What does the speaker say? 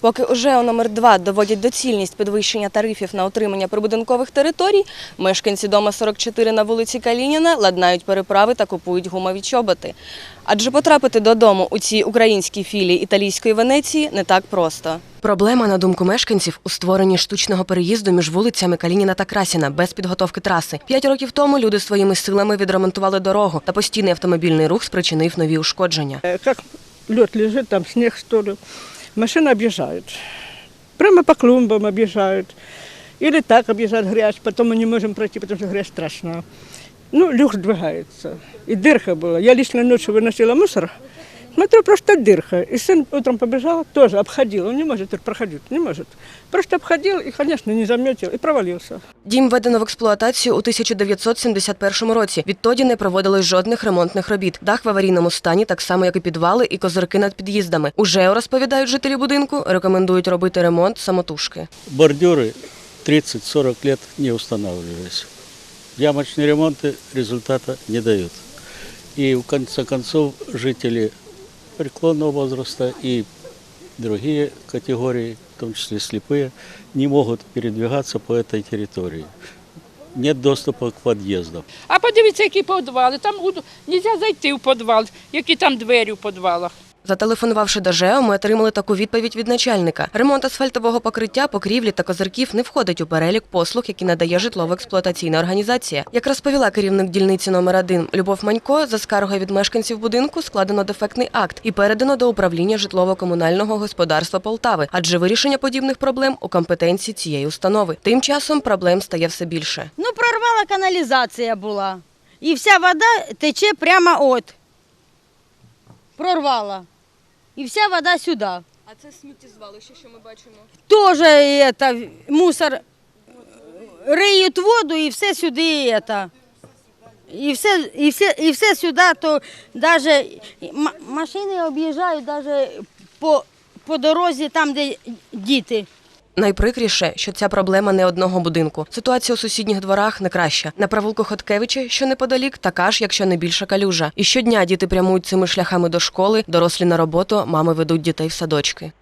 Поки ОЖЕО номер 2 доводять доцільність підвищення тарифів на отримання прибудинкових територій, мешканці дома 44 на вулиці Калініна ладнають переправи та купують гумові чоботи. Адже потрапити додому у цій українській філії італійської Венеції не так просто. Проблема, на думку мешканців, у створенні штучного переїзду між вулицями Калініна та Красіна без підготовки траси. П'ять років тому люди своїми силами відремонтували дорогу, та постійний автомобільний рух спричинив нові ушкодження. Э, Как лед лежит, там снег что ли, машины объезжают. Прямо по клумбам объезжают. Или так объезжают грязь, потом мы не можем пройти, потому что грязь страшная. Ну, люк сдвигается. И дырка была. Я лично ночью выносила мусор. Смотрю, просто дырка. И сын утром побежал, тоже обходил. Он не может тут проходить, не может. Просто обходил и, конечно, не заметил и провалился. Дім введено в експлуатацію у 1971 році. Відтоді не проводилось жодних ремонтних робіт. Дах в аварійному стані, так само як і підвали і козирки над під'їздами. Уже розповідають жителі будинку, рекомендують робити ремонт самотужки. бордюры 30-40 лет не устанавливались. Ямочные ремонты результата не дают. И в конце концов жители преклонного возраста и другие категории, в том числе слепые, не могут передвигаться по этой территории. Нет доступа к подъездам. А подивіться, які підвали. Там не можна зайти в підвал, які там двері в підвалах. Зателефонувавши до ЖЕО, ми отримали таку відповідь від начальника. Ремонт асфальтового покриття, покрівлі та козирків не входить у перелік послуг, які надає житлово-експлуатаційна організація. Як розповіла керівник дільниці номер 1 Любов Манько, за скаргою від мешканців будинку складено дефектний акт і передано до управління житлово-комунального господарства Полтави, адже вирішення подібних проблем у компетенції цієї установи. Тим часом проблем стає все більше. Ну, прорвала каналізація була. І вся вода тече прямо от. Прорвала. І вся вода сюди. А це сміттєзвалище, що ми бачимо. Теж это, мусор риють воду і все сюди. Это. І все, і все, і все сюди, то навіть машини об'їжджають навіть по, по дорозі, там, де діти. Найприкріше, що ця проблема не одного будинку. Ситуація у сусідніх дворах не краща. На провулку Хоткевича, що неподалік, така ж, якщо не більша калюжа. І щодня діти прямують цими шляхами до школи, дорослі на роботу, мами ведуть дітей в садочки.